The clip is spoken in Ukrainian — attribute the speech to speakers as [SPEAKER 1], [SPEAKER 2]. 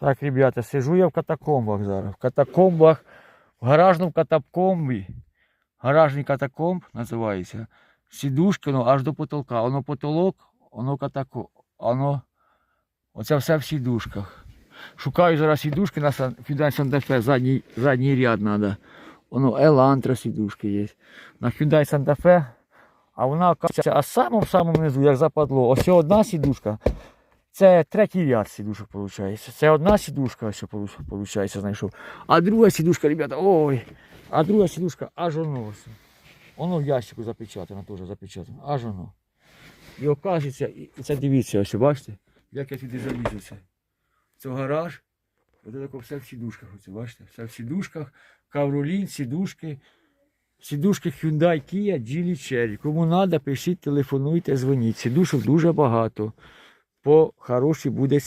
[SPEAKER 1] Так, ребята, сижу я в катакомбах зараз. В катакомбах, в гаражному катакомбі. Гаражний катакомб називається. Сідушки, ну, аж до потолка. Воно потолок, воно катакомб. Воно... Оце все в сідушках. Шукаю зараз сідушки на Сан- Hyundai Santa Fe, задній, задній ряд треба. Воно Елантра сідушки є. На Hyundai Santa Fe. А вона оказується, а самому самому низу, як западло. Ось одна сідушка. Це третій ряд сідушок виходить. Це одна сідушка, ось виходить, знайшов. А друга сідушка, ребята, ой. А друга сідушка аж воно. Воно в ящику запечатано, теж запечатано. Аж воно. І оказується, і це дивіться, ось бачите, як я туди залізу це. Гараж. Ось таке все в сідушках. Ось, бачите, все в сідушках. Кавролін, сідушки. Сідушки Hyundai Kia Geely Cherry. Кому треба, пишіть, телефонуйте, дзвоніть. Сідушок дуже багато. По хорошій буде